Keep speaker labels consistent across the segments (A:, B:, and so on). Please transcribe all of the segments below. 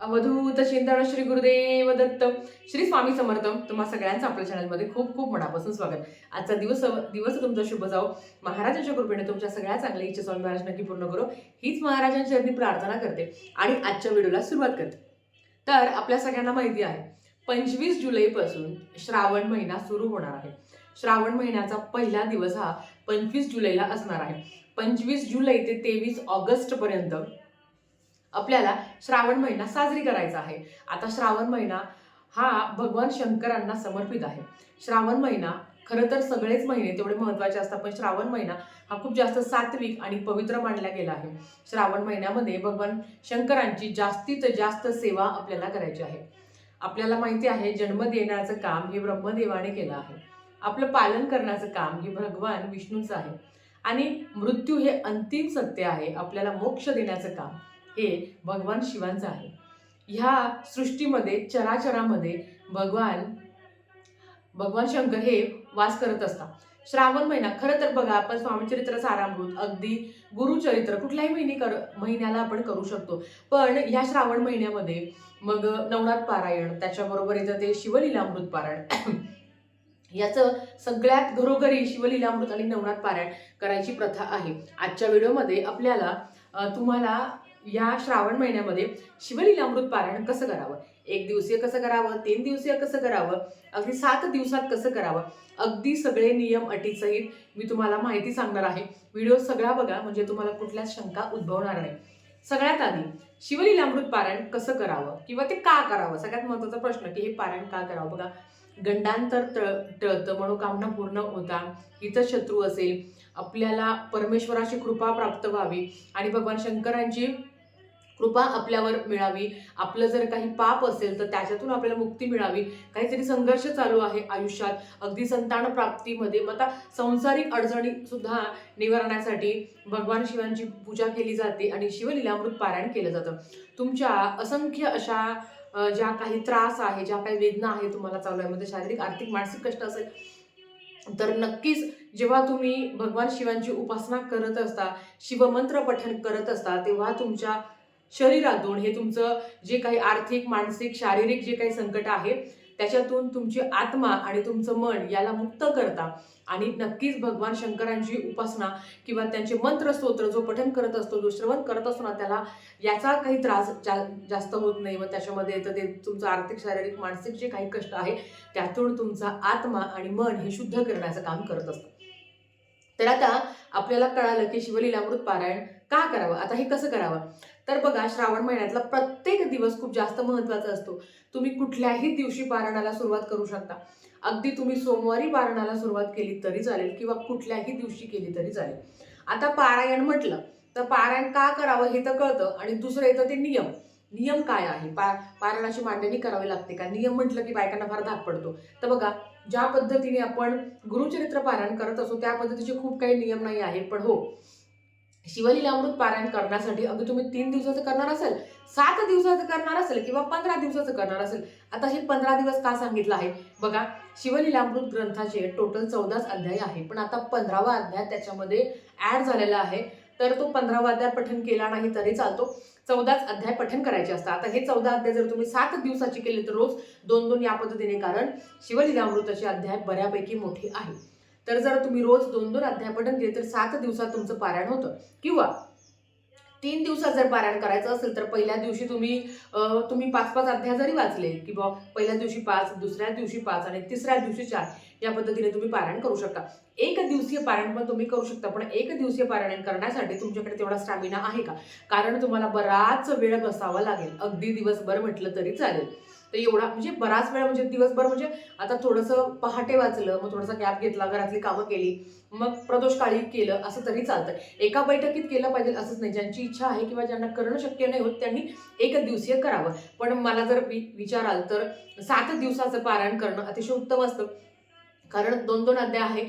A: अवधूत चिंतन श्री गुरुदेव दत्त श्री स्वामी समर्थ. तुम्हा सगळ्यांचं आपल्या चॅनलमध्ये खूप खूप मनापासून स्वागत. आजचा दिवस दिवस तुमचा शुभ जाओ महाराजांच्या कृपेने तुमच्या सगळ्या चांगल्या इच्छा स्वामी महाराज नक्की पूर्ण करो. हीच महाराजांच्या चरणी प्रार्थना करते आणि आजच्या व्हिडिओला सुरुवात करते. तर आपल्या सगळ्यांना माहिती आहे पंचवीस जुलैपासून श्रावण महिना सुरू होणार आहे. श्रावण महिन्याचा पहिला दिवस हा पंचवीस जुलैला असणार आहे. पंचवीस जुलै ते तेवीस ऑगस्ट पर्यंत आपल्याला श्रावण महिना साजरी करायचा आहे. आता श्रावण महिना हा भगवान शंकरांना समर्पित आहे. श्रावण महिना खरं तर सगळेच महिने तेवढे महत्त्वाचे असतात पण श्रावण महिना हा खूप जास्त सात्विक आणि पवित्र मानला गेला आहे. श्रावण महिन्यामध्ये भगवान शंकरांची जास्तीत जास्त सेवा आपल्याला करायची आहे. आपल्याला माहिती आहे जन्म देण्याचं काम हे ब्रह्मदेवाने केलं आहे. आपलं पालन करण्याचं काम हे भगवान विष्णूचं आहे. आणि मृत्यू हे अंतिम सत्य आहे आपल्याला मोक्ष देण्याचं काम. हे भगवान शिवांचं आहे. ह्या सृष्टीमध्ये चराचरामध्ये भगवान भगवान शंकर हे वास करत असतात. श्रावण महिना खरं तर बघा आपण स्वामीचरित्र सारामृत अगदी गुरुचरित्र कुठल्याही महिने कर महिन्याला आपण करू शकतो. पण ह्या श्रावण महिन्यामध्ये मग नवनाथ पारायण त्याच्याबरोबर येतं ते शिवलीलामृत पारायण. याचं सगळ्यात घरोघरी शिवलीलामृत आणि नवनाथ पारायण करायची प्रथा आहे. आजच्या व्हिडिओमध्ये आपल्याला तुम्हाला या श्रावण महिन्यामध्ये शिवलीलामृत पारायण कसं करावं? एक दिवसीय कसं करावं? तीन दिवसीय कसं करावं? अगदी सात दिवसात कसं करावं? अगदी सगळे नियम अटीसहित मी तुम्हाला माहिती सांगणार आहे. व्हिडिओ सगळा बघा म्हणजे तुम्हाला कुठल्याच शंका उद्भवणार नाही. सगळ्यात आधी शिवलीलामृत पारायण कसं करावं? किंवा ते का करावं? सगळ्यात महत्त्वाचा प्रश्न की हे पारायण का करावं? बघा गंडांतर तळ टळतं मनोकामना पूर्ण होता. इथं शत्रू असेल. आपल्याला परमेश्वराची कृपा प्राप्त व्हावी. आणि भगवान शंकरांची कृपा आपल्यावर मिळावी. आपलं जर काही पाप असेल तर त्याच्यातून आपल्याला मुक्ती मिळावी. काहीतरी संघर्ष चालू आहे आयुष्यात. अगदी संतान प्राप्तीमध्ये. मग आता संसारिक अडचणी सुद्धा निवारण्यासाठी भगवान शिवांची पूजा केली जाते आणि शिवलीलामृत पारायण केलं जातं. तुमच्या असंख्य अशा ज्या काही त्रास आहे ज्या काही वेदना आहे तुम्हाला चालू आहे म्हणजे शारीरिक आर्थिक मानसिक कष्ट असेल तर नक्कीच जेव्हा तुम्ही भगवान शिवांची उपासना करत असता शिवमंत्र पठण करत असता तेव्हा तुमच्या शरीरातून हे तुमचं जे काही आर्थिक मानसिक शारीरिक जे काही संकट आहे त्याच्यातून तुमची आत्मा आणि तुमचं मन याला मुक्त करता. आणि नक्कीच भगवान शंकरांची उपासना किंवा त्यांचे मंत्र स्तोत्र जो पठन करत असतो जो श्रवण करत असतो ना त्याला याचा काही त्रास जा जास्त होत नाही. मग त्याच्यामध्ये येतं ते तुमचं आर्थिक शारीरिक मानसिक जे काही कष्ट आहे त्यातून तुमचा आत्मा आणि मन हे शुद्ध करण्याचं काम करत असतं. तर आता आपल्याला कळालं की शिवलीलामृत पारायण का करावं? आता हे कसं करावं? तर बघा श्रावण महिन्यातला प्रत्येक दिवस खूप जास्त महत्त्वाचा असतो. तुम्ही कुठल्याही दिवशी पारायणाला सुरुवात करू शकता. अगदी तुम्ही सोमवारी पारायणाला सुरुवात केली तरी चालेल किंवा कुठल्याही दिवशी केली तरी चालेल. आता पारायण म्हटलं तर पारायण का करावं हे तर कळतं आणि दुसरं येतं ते नियम. नियम काय आहे? पा पारायणाची मांडणी करावी लागते का? नियम म्हटलं की बायकांना फार धाक पडतो. तर बघा ज्या पद्धतीने आपण गुरुचरित्र पारायण करत असू त्या पद्धतीचे खूप काही नियम नाही आहे पण हो. शिवलीलामृत पारायण करण्यासाठी अगदी तुम्ही तीन दिवसाचं करणार असेल सात दिवसाचं करणार असेल किंवा पंधरा दिवसाचं करणार असेल आता हे पंधरा दिवस का सांगितलं आहे? बघा शिवलीलामृत ग्रंथाचे टोटल चौदाच अध्याय आहे पण आता पंधरावा अध्याय त्याच्यामध्ये ॲड झालेला आहे. तर तो पंधरावा अध्याय पठण केला नाही तरी चालतो. चौदाच अध्याय पठण करायचे असतात. आता हे चौदा अध्याय जर तुम्ही सात दिवसाचे केले तर रोज दोन दोन या पद्धतीने कारण शिवलीलामृताचे अध्याय बऱ्यापैकी मोठे आहे. तर जर तुम्ही रोज दोन दोन अध्याय पठण केले तर सात दिवसात तुमचं पारायण होतं. किंवा तीन दिवसात जर पारायण करायचं असेल तर पहिल्या दिवशी तुम्ही तुम्ही पाच पाच अध्याय जरी वाचले की बा पहिल्या दिवशी पाच दुसऱ्या दिवशी पाच आणि तिसऱ्या दिवशी चार या पद्धतीने तुम्ही पारायण करू शकता. एक दिवसीय पारायण पण तुम्ही करू शकता पण एक दिवसीय पारायण करण्यासाठी तुमच्याकडे तेवढा स्टॅमिना आहे का? कारण तुम्हाला बराच वेळ बसावा लागेल. अगदी दिवसभर म्हटलं तरी चालेल. तर एवढा म्हणजे बराच वेळा म्हणजे दिवसभर म्हणजे आता थोडंसं पहाटे वाचलं मग थोडासा गॅप घेतला घरातली कामं केली मग प्रदोषकाळी केलं असं तरी चालतं एका बैठकीत केलं पाहिजे असंच नाही. ज्यांची इच्छा आहे किंवा ज्यांना करणं शक्य नाही होत त्यांनी एक दिवसीय करावं. पण मला जर विचाराल तर सात दिवसाचं पारायण करणं अतिशय उत्तम असतं. कारण दोन दोन अध्याय आहे.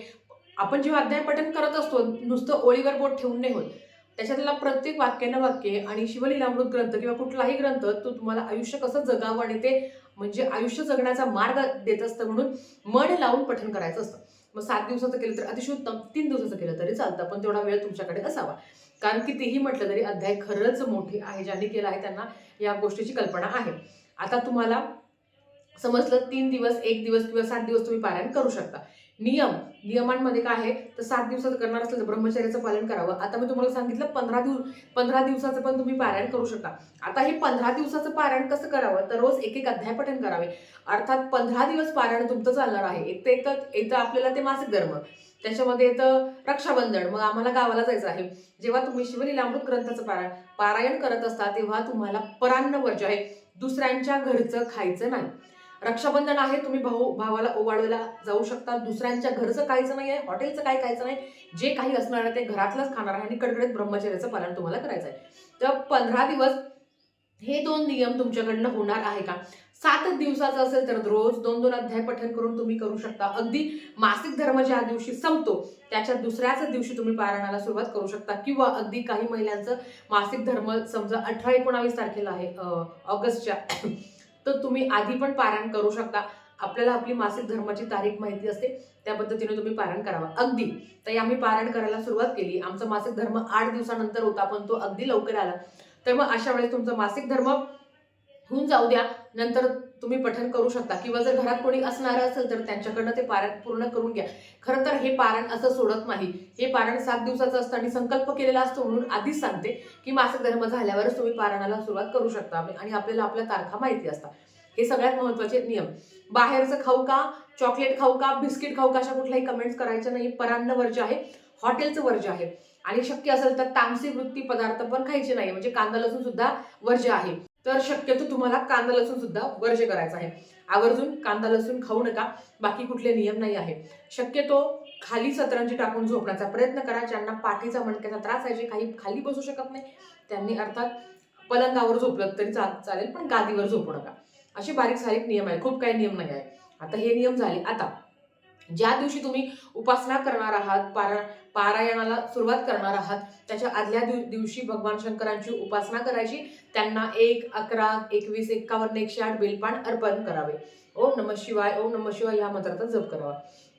A: आपण जेव्हा अध्याय पठण करत असतो नुसतं ओळीवर बोट ठेवून नाही होत. त्याच्यातला प्रत्येक वाक्यानं वाक्य आणि शिवलीलामृत ग्रंथ किंवा कुठलाही ग्रंथ तो तुम्हाला आयुष्य कसं जगावं आणि ते म्हणजे आयुष्य जगण्याचा मार्ग देत असतं म्हणून मन लावून पठन करायचं असतं. मग सात दिवसाचं केलं तर अतिशय उत्तम तीन दिवसाचं केलं तरी चालतं पण तेवढा वेळ तुमच्याकडे असावा. कारण कितीही म्हटलं तरी अध्याय खरंच मोठे आहे ज्यांनी केलं आहे त्यांना या गोष्टीची कल्पना आहे. आता तुम्हाला समजलं तीन दिवस एक दिवस किंवा सात दिवस तुम्ही पारायण करू शकता. नियम. नियमांमध्ये काय आहे? तर सात दिवसाचं करणार असेल तर ब्रह्मचर्याचं पालन करावं. आता मी तुम्हाला सांगितलं पंधरा दिवस पंधरा दिवसाचं पण तुम्ही पारायण करू शकता. आता हे पंधरा दिवसाचं पारायण कसं करावं? तर रोज एक एक अध्याय पठण करावे. अर्थात पंधरा दिवस पारायण तुमचं चालणार आहे. एक तर एक येतं आपल्याला ते मासिक धर्म. त्याच्यामध्ये येतं रक्षाबंधन. मग आम्हाला गावाला जायचं आहे. जेव्हा तुम्ही शिवलीलामृत ग्रंथाचं पारायण पारायण करत असता तेव्हा तुम्हाला परान्न वर्ज आहे. दुसऱ्यांच्या घरचं खायचं नाही. रक्षाबंधन आहे तुम्ही भाऊ भावाला ओवाळायला जाऊ शकता. दुसऱ्यांच्या घरचं खायचं नाही आहे हॉटेलचं काय खायचं नाही. जे काही असणार आहे ते घरातलंच खाणार आहे आणि कडकडीत ब्रह्मचर्याचं पालन तुम्हाला करायचं आहे तर पंधरा दिवस हे दोन नियम तुमच्याकडनं होणार आहे का? सात दिवसाचं असेल तर रोज दोन दोन अध्याय पठण करून तुम्ही करू शकता. अगदी मासिक धर्म ज्या दिवशी संपतो त्याच्या दुसऱ्याच दिवशी तुम्ही पारायणाला सुरुवात करू शकता. किंवा अगदी काही महिलांचं मासिक धर्म समजा अठरा एकोणावीस तारखेला आहे ऑगस्टच्या. तर तुम्ही आधी पण पारायण करू शकता. आपल्याला आपली मासिक धर्माची तारीख माहिती असते त्या पद्धतीने तुम्ही पारायण करावा. अगदी. तर आम्ही पारायण करायला सुरुवात केली. आमचा मासिक धर्म आठ दिवसानंतर होता पण तो अगदी लवकर आला. तर मग अशा वेळेस तुमचा मासिक धर्म होऊन जाऊ द्या. नंतर तुम्ही पठन करू शकता. किंवा जर घरात कोणी असणारं असेल तर त्यांच्याकडनं ते पारायण पूर्ण करून घ्या. खरं तर हे पारायण असं सोडत नाही. हे पारायण सात दिवसाचं असतं आणि संकल्प केलेला असतो म्हणून आधीच सांगते की मासिक धर्म झाल्यावरच तुम्ही पारायणाला सुरुवात करू शकता आणि आपल्याला आपल्या तारखा माहिती असतात. हे सगळ्यात महत्त्वाचे नियम. बाहेरचं खाऊ का चॉकलेट खाऊ का बिस्किट खाऊ का अशा कुठल्याही कमेंट्स करायच्या नाही. परान्न वर्ज आहे हॉटेलचं वर्ज आहे. आणि शक्य असेल तर तामसी वृत्ती पदार्थ पण खायचे नाही. म्हणजे कांदा लसूण सुद्धा वर्ज आहे. तर शक्यतो तुम्हाला कांदा लसूण सुद्धा वर्ज करायचा आहे. आवर्जून कांदा लसूण खाऊ नका. बाकी कुठले नियम नाही आहे शक्यतो खाली सतरंजी टाकून झोपण्याचा प्रयत्न करा. ज्यांना पाठीचा मणक्याचा त्रास आहे जे काही खाली बसू शकत नाही त्यांनी अर्थात पलंगावर झोपलं तरी चा चालेल पण गादीवर झोपू नका. असे बारीक सारीक नियम आहे खूप काही नियम नाही आहे आता हे नियम झाले. आता ज्या दिवशी तुम्ही उपासना करणार आहात पारा पारायणाला सुरुवात करणार आहात. त्याच्या आदल्या दिव दिवशी भगवान शंकरांची उपासना करायची. त्यांना एक अकरा एकवीस एक्कावन्न एकशे आठ बेलपान अर्पण करावे. ओम नम शिवाय ओम नम शिवाय या मंत्राचा जप करावा.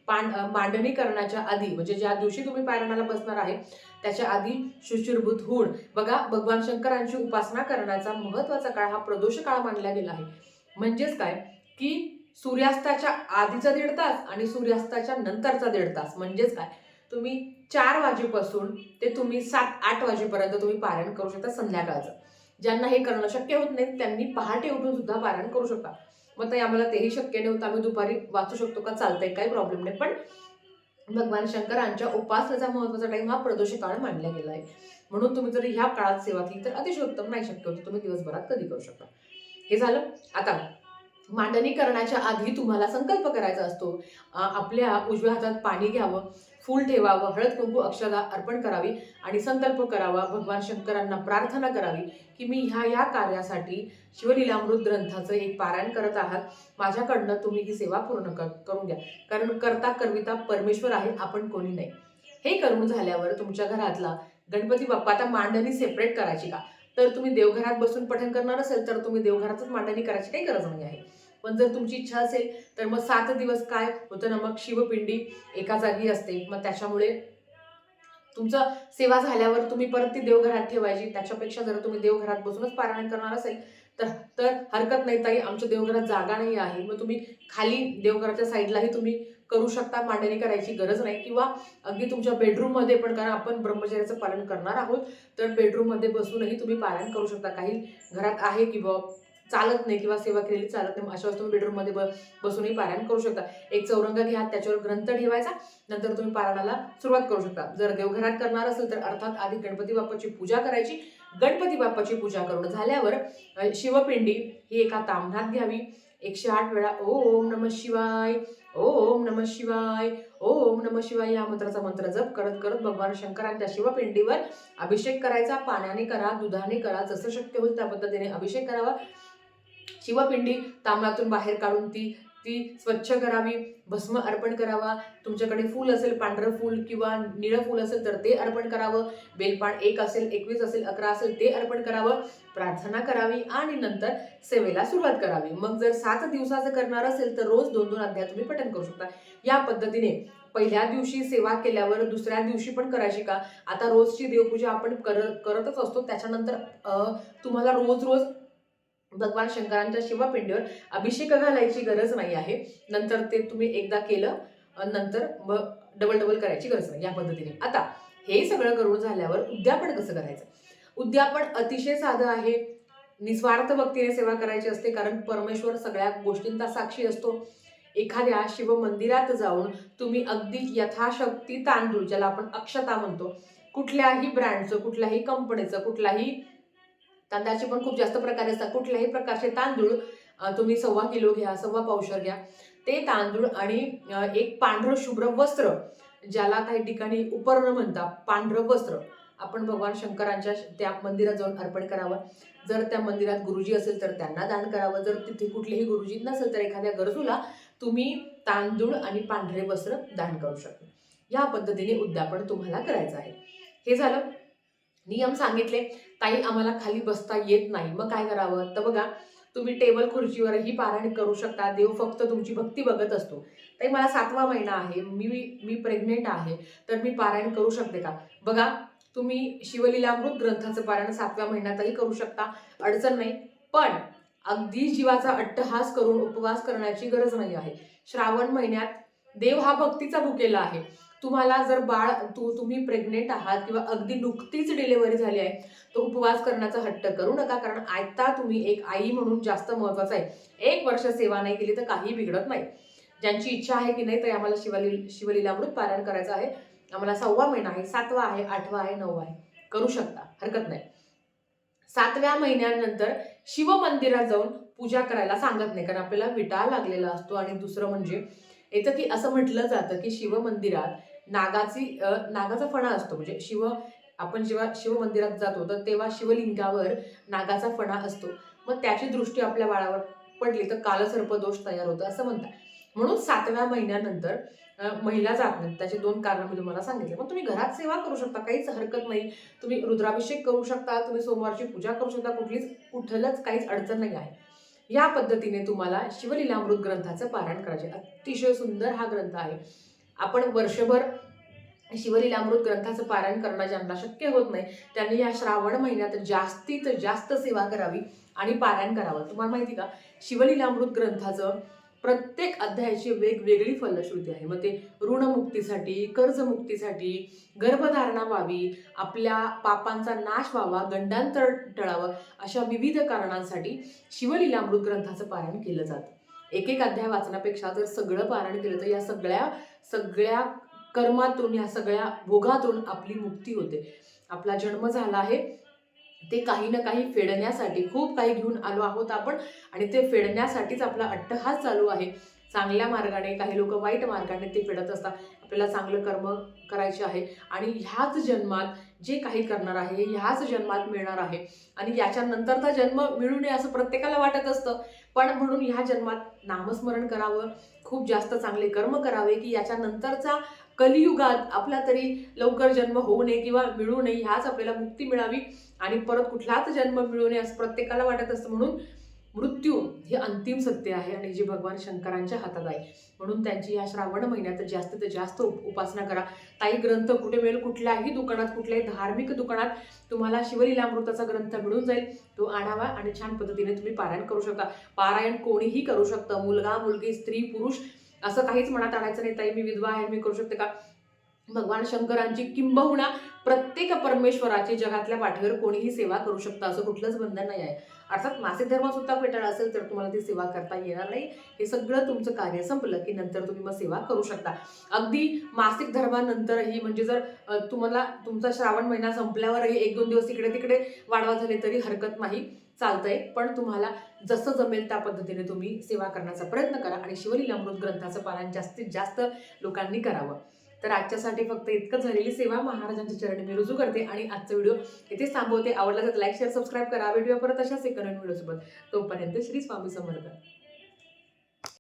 A: पान मांडणी करण्याच्या आधी म्हणजे ज्या दिवशी तुम्ही पारायणाला बसणार आहे त्याच्या आधी शुचिरभूत होऊन बघा भगवान शंकरांची उपासना करण्याचा महत्त्वाचा काळ हा प्रदोष काळ मानला गेला आहे. म्हणजेच काय? की सूर्यास्ताच्या आधीचा दीड तास आणि सूर्यास्ताच्या नंतरचा दीड तास. म्हणजेच काय? तुम्ही चार वाजेपासून ते तुम्ही सात आठ वाजेपर्यंत तुम्ही पारायण करू शकता संध्याकाळचं. ज्यांना हे करणं शक्य होत नाही त्यांनी पहाटे उठून सुद्धा पारायण करू शकता. मग ते आम्हाला तेही शक्य नव्हतं आम्ही दुपारी वाचू शकतो का चालतंय काही प्रॉब्लेम नाही. पण भगवान शंकरांच्या उपासनेचा महत्त्वाचा टाईम हा प्रदोष काळ मानला गेला आहे. म्हणून तुम्ही जर ह्या काळात सेवा केली तर अतिशय उत्तम नाही शक्य होतं तुम्ही दिवसभरात कधी करू शकता. हे झालं. आता मांडणी करण्याच्या आधी तुम्हाला संकल्प करायचा असतो. आपल्या उजव्या हातात पाणी घ्यावं. फूल ठेवावं हळद कुंकू अक्षदा अर्पण करावी आणि संकल्प करावा भगवान शंकरांना प्रार्थना करावी की मी ह्या या कार्यासाठी शिवलीलामृत ग्रंथाचं एक पारायण करत आहात. माझ्याकडनं तुम्ही ही सेवा पूर्ण कर करून घ्या. कारण करता करविता परमेश्वर आहे आपण कोणी नाही. हे करून झाल्यावर तुमच्या घरातला गणपती बाप्पा आता मांडणी सेपरेट करायची का? तर तुम्ही देवघरात बसून पठण करणार असेल तर तुम्ही देवघरातच मांडणी करायची काही गरज नाही आहे. पण जर तुमची इच्छा असेल तर मग सात दिवस काय होतं ना मग शिवपिंडी एका जागी असते. मग त्याच्यामुळे तुमचं सेवा झाल्यावर तुम्ही परत ती देवघरात ठेवायची. त्याच्यापेक्षा जर तुम्ही देवघरात बसूनच पारायण करणार असेल तर तर हरकत नाही ताई. आमच्या देवघरात जागा नाही आहे. मग तुम्ही खाली देवघराच्या साईडलाही तुम्ही करू शकता. मांडणी करायची गरज नाही. किंवा अगदी तुमच्या बेडरूममध्ये पण कारण आपण ब्रह्मचर्याचं पालन करणार आहोत. तर बेडरूममध्ये बसूनही तुम्ही पारायण करू शकता. काही घरात आहे की किंवा चालत नाही किंवा सेवा केलेली चालत नाही अशा वेळेस तुम्ही बेडरूममध्ये ब बसूनही पारायण करू शकता. एक चौरंग घ्या त्याच्यावर ग्रंथ ठेवायचा नंतर तुम्ही पारायणाला सुरुवात करू शकता. जर देवघरात करणार असेल तर अर्थात आधी गणपती बाप्पाची पूजा करायची गणपती बाप्पाची पूजा करून झाल्यावर शिवपिंडी ही एका तामणात घ्यावी. एकशे आठ वेळा ओम नम शिवाय ओम नम शिवाय ओम नम शिवाय या मंत्राचा मंत्र जप करत करत भगवान शंकरांच्या शिवपिंडीवर अभिषेक करायचा. पाण्याने करा दुधाने करा जसं शक्य होईल त्या पद्धतीने अभिषेक करावा. शिवपिंडी तांबळातून बाहेर काढून ती ती स्वच्छ करावी भस्म अर्पण करावा. तुमच्याकडे फूल असेल पांढरं फूल किंवा निळं फूल असेल तर ते अर्पण करावं. बेलपान एक असेल एकवीस असेल अकरा असेल ते अर्पण करावं. प्रार्थना करावी आणि नंतर सेवेला सुरुवात करावी. मग जर सात दिवसाचं करणार असेल तर रोज दोन दोन अध्याय तुम्ही पठण करू शकता. या पद्धतीने पहिल्या दिवशी सेवा केल्यावर दुसऱ्या दिवशी पण करायची का? आता रोजची देवपूजा आपण कर करतच असतो. त्याच्यानंतर तुम्हाला रोज रोज भगवान शंकरांच्या शिवपिंडीवर अभिषेक घालायची गरज नाही आहे. नंतर ते तुम्ही एकदा केलं नंतर मग डबल डबल करायची गरज नाही या पद्धतीने. आता हे सगळं करून झाल्यावर उद्यापन कसं करायचं? उद्यापन अतिशय साधं आहे. निस्वार्थ भक्तीने सेवा करायची असते कारण परमेश्वर सगळ्या गोष्टींचा साक्षी असतो. एखाद्या शिव मंदिरात जाऊन तुम्ही अगदी यथाशक्ती तांदूळ ज्याला आपण अक्षता म्हणतो कुठल्याही ब्रँडचं कुठल्याही कंपनीचं कुठलाही तांदळाचे पण खूप जास्त प्रकार असतात. कुठल्याही प्रकारचे तांदूळ तुम्ही सव्वा किलो घ्या सव्वा पावशर घ्या. ते तांदूळ आणि एक पांढरं शुभ्र वस्त्र ज्याला काही ठिकाणी उपर्ण म्हणतात पांढरं वस्त्र. आपण भगवान शंकरांच्या त्या मंदिरात जाऊन अर्पण करावं. जर त्या मंदिरात गुरुजी असेल तर त्यांना दान करावं. जर तिथे कुठलेही गुरुजी नसेल तर एखाद्या गरजूला तुम्ही तांदूळ आणि पांढरे वस्त्र दान करू शकता. या पद्धतीने उद्यापन तुम्हाला करायचं आहे. हे झालं. नियम सांगितले. ताई आम्हाला खाली बसता येत नाही. मग काय करावं? तर बघा तुम्ही टेबल खुर्चीवरही पारायण करू शकता. देव फक्त तुमची भक्ती बघत असतो. ताई मला सातवा महिना आहे. मी मी प्रेग्नेंट आहे. तर मी पारायण करू शकते का? बघा तुम्ही शिवलीलामृत ग्रंथाचं पारायण सातव्या महिन्यातही करू शकता. अडचण नाही. पण अगदी जीवाचा अट्टहास करून उपवास करण्याची गरज नाही आहे. श्रावण महिन्यात देव हा भक्तीचा भुकेला आहे. तुम्हाला जर बाळ तू तुम्ही प्रेग्नेंट आहात किंवा अगदी नुकतीच डिलिव्हरी झाली आहे तो उपवास करण्याचा हट्ट करू नका. कारण आता तुम्ही एक आई म्हणून जास्त महत्वाचं आहे. एक वर्ष सेवा नाही केली तर काही बिघडत नाही. ज्यांची इच्छा आहे की नाही तर आम्हाला शिवली शिवलीलामृत पारायण करायचं आहे. आम्हाला सव्वा महिना आहे सातवा आहे आठवा आहे नववा आहे. करू शकता. हरकत नाही. सातव्या महिन्यानंतर शिव मंदिरात जाऊन पूजा करायला सांगत नाही. कारण आपल्याला विटा लागलेला असतो. आणि दुसरं म्हणजे येतं की असं म्हटलं जातं की शिव मंदिरात नागाची नागाचा फणा असतो. म्हणजे शिव आपण जेव्हा शिव मंदिरात जातो तर तेव्हा शिवलिंगावर नागाचा फणा असतो. मग त्याची दृष्टी आपल्या बाळावर पडली तर कालसर्प दोष तयार होतो असं म्हणतात. म्हणून सातव्या महिन्यानंतर महिला जात नाहीत. त्याचे दोन कारण मी तुम्हाला सांगितले. मग तुम्ही घरात सेवा करू शकता काहीच हरकत नाही. तुम्ही रुद्राभिषेक करू शकता तुम्ही सोमवारची पूजा करू शकता कुठलीच कुठलंच काहीच अडचण नाही आहे. या पद्धतीने तुम्हाला शिवलीलामृत ग्रंथाचं पारायण करायचे अतिशय सुंदर हा ग्रंथ आहे. आपण वर्षभर शिवलीलामृत ग्रंथाचं पारायण करणं ज्यांना शक्य होत नाही त्यांनी या श्रावण महिन्यात जास्तीत जास्त सेवा करावी आणि पारायण करावं. तुम्हाला माहिती का? शिवलीलामृत ग्रंथाचं प्रत्येक अध्यायाची वेगवेगळी फलश्रुती आहे. मग ते ऋणमुक्तीसाठी कर्जमुक्तीसाठी गर्भधारणा व्हावी आपल्या पापांचा नाश व्हावा गंडांतर टळावं अशा विविध कारणांसाठी शिवलीलामृत ग्रंथाचं पारायण केलं जातं. एक एक अध्याय वाचण्यापेक्षा जर सगळं पारायण केलं तर या सगळ्या सगळ्या कर्मातून या सगळ्या भोगातून आपली मुक्ती होते. आपला जन्म झाला आहे ते काही ना काही फेडण्यासाठी खूप काही घेऊन आलो आहोत आपण. आणि ते फेडण्यासाठीच आपला अट्टहास चालू आहे. चांगल्या मार्गाने काही लोक वाईट मार्गाने ते फेडत असतात. आपल्याला चांगलं कर्म करायचे आहे. आणि ह्याच जन्मात जे काही करणार आहे ह्याच जन्मात मिळणार आहे. आणि याच्यानंतरचा जन्म मिळू नये असं प्रत्येकाला वाटत असतं. पण म्हणून ह्या जन्मात नामस्मरण करावं. खूप जास्त चांगले कर्म करावे की याच्यानंतरचा कलियुगात आपला तरी लवकर जन्म होऊ नये किंवा मिळू नये ह्याच आपल्याला मुक्ती मिळावी आणि परत कुठलाच जन्म मिळू नये असं प्रत्येकाला वाटत असतं. म्हणून मृत्यू हे अंतिम सत्य आहे आणि जे भगवान शंकरांच्या हातात आहे. म्हणून त्यांची या श्रावण महिन्यात जास्तीत जास्त उप- उपासना करा. ताई ग्रंथ कुठे मिळेल? कुठल्याही दुकानात कुठल्याही धार्मिक दुकानात तुम्हाला शिवलीलामृताचा ग्रंथ मिळून जाईल. तो आणावा आणि छान पद्धतीने तुम्ही पारायण करू शकता. पारायण कोणीही करू शकतं. मुलगा मुलगी स्त्री पुरुष असं काहीच मनात आणायचं नाही. ताई मी विधवा आहे मी करू शकते का? भगवान शंकरांची किंबहुना प्रत्येक परमेश्वराची जगातल्या पाठीवर कोणीही सेवा करू शकतं. असं कुठलंच बंधन नाही आहे. अर्थात मासिक धर्म सुद्धा फेटाळा असेल तर तुम्हाला ती सेवा करता येणार नाही. हे सगळं तुमचं कार्य संपलं की नंतर तुम्ही मग सेवा करू शकता. अगदी मासिक धर्मानंतरही म्हणजे जर तुम्हाला तुमचा श्रावण महिना संपल्यावरही एक दोन दिवस इकडे तिकडे वाढवा झाले तरी हरकत नाही चालतंय. पण तुम्हाला जसं जमेल त्या पद्धतीने तुम्ही सेवा करण्याचा प्रयत्न करा आणि शिवलीलामृत ग्रंथाचं पालन जास्तीत जास्त लोकांनी करावं. तर आजच्यासाठी फक्त इतकं झालेली सेवा महाराजांच्या चरणी मी रुजू करते आणि आजचा व्हिडिओ इथेच थांबवते. आवडला तर लाईक शेअर सबस्क्राईब करा. व्हिडिओ परत अशाच एक नवीन व्हिडिओसोबत. तोपर्यंत श्री स्वामी समर्थ.